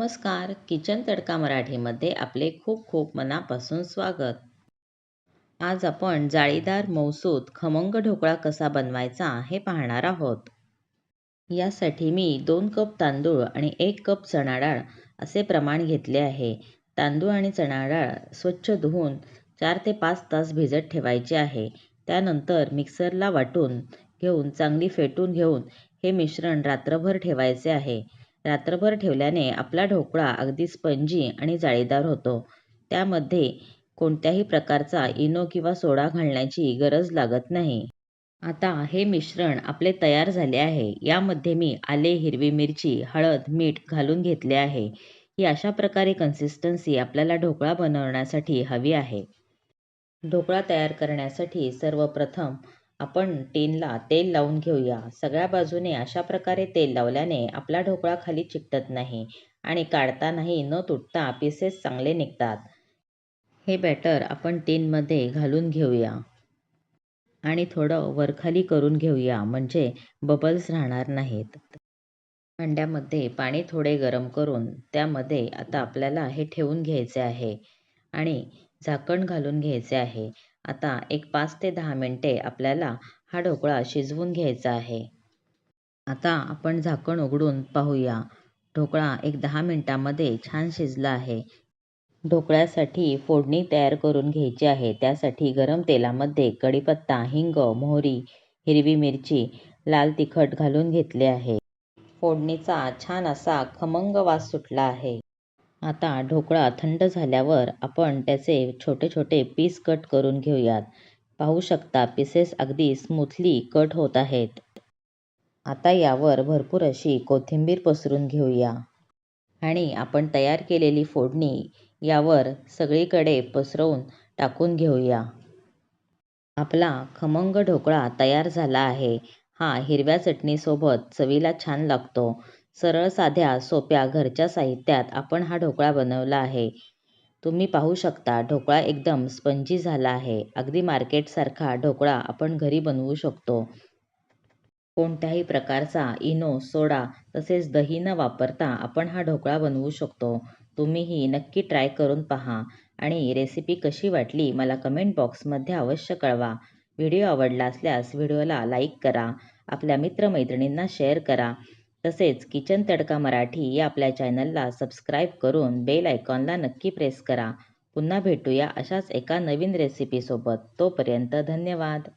नमस्कार. किचन तडका मराठीमध्ये आपले खूप खूप मनापासून स्वागत. आज आपण जाळीदार मौसूद खमंग ढोकळा कसा बनवायचा हे पाहणार आहोत. यासाठी मी दोन कप तांदूळ आणि एक कप चणा डाळ असे प्रमाण घेतले आहे. तांदूळ आणि चणा डाळ स्वच्छ धुवून चार ते पाच तास भिजत ठेवायचे आहे. त्यानंतर मिक्सरला वाटून घेऊन चांगली फेटून घेऊन हे मिश्रण रात्रभर ठेवायचे आहे. रात्रभर ठेवल्याने आपला ढोकळा अगदी स्पंजी आणि जाळीदार होतो. त्यामध्ये कोणत्याही प्रकारचा इनो किंवा सोडा घालण्याची गरज लागत नाही. आता हे मिश्रण आपले तयार झाले आहे. यामध्ये मी आले हिरवी मिरची हळद मीठ घालून घेतले आहे. ही अशा प्रकारे कन्सिस्टन्सी आपल्याला ढोकळा बनवण्यासाठी हवी आहे. ढोकळा तयार करण्यासाठी सर्वप्रथम आपण टीनला तेल लावून घेऊया. सगळ्या बाजूने अशा प्रकारे तेल लावल्याने आपला ढोकळा खाली चिकटत नाही आणि काढतानाही न तुटता पीसेस चांगले निघतात. हे बॅटर आपण टीनमध्ये घालून घेऊया. आणि थोडं वरखाली करून घेऊया म्हणजे बबल्स राहणार नाहीत. भांड्यामध्ये पाणी थोडे गरम करून त्यामध्ये आता आपल्याला हे ठेवून घ्यायचे आहे आणि झाकण घालून घ्यायचे आहे. आता एक पाच ते दहा मिनटे आपल्याला हा ढोकळा शिजवून घ्यायचा आहे. आता आपण झाकण उघडून पाहूया. ढोकळा एक दहा मिनटामध्ये छान शिजला आहे. ढोकळ्यासाठी फोडणी तयार करून घ्यायची आहे. त्यासाठी गरम तेलामध्ये कढीपत्ता हिंग मोहरी हिरवी मिरची लाल तिखट घालून घेतले आहे. फोडणीचा छान असा खमंग वास सुटला आहे. आता ढोकळा थंड झाल्यावर आपण त्याचे छोटे छोटे पीस कट करून घेऊयात. पाहू शकता पीसेस अगदी स्मूथली कट होत आहेत. आता यावर भरपूर अशी कोथिंबीर पसरून घेऊया. आणि आपण तयार केलेली फोडणी यावर सगळीकडे पसरवून टाकून घेऊया. आपला खमंग ढोकळा तयार झाला आहे. हा हिरव्या चटणीसोबत चवीला छान लागतो. सरळ साध्या सोप्या घरच्या साहित्यात आपण हा ढोकळा बनवला आहे. तुम्ही पाहू शकता ढोकळा एकदम स्पंजी झाला आहे. अगदी मार्केटसारखा ढोकळा आपण घरी बनवू शकतो. कोणत्याही प्रकारचा इनो सोडा तसेच दही न वापरता आपण हा ढोकळा बनवू शकतो. तुम्हीही नक्की ट्राय करून पहा. आणि रेसिपी कशी वाटली मला कमेंट बॉक्समध्ये अवश्य कळवा. व्हिडिओ आवडला असल्यास व्हिडिओला लाईक करा. आपल्या मित्रमैत्रिणींना शेअर करा. तसेच किचन तडका मराठी या आपल्या चॅनलला सबस्क्राईब करून बेल आयकॉनला नक्की प्रेस करा. पुन्हा भेटूया अशाच एका नवीन रेसिपीसोबत तोपर्यंत धन्यवाद.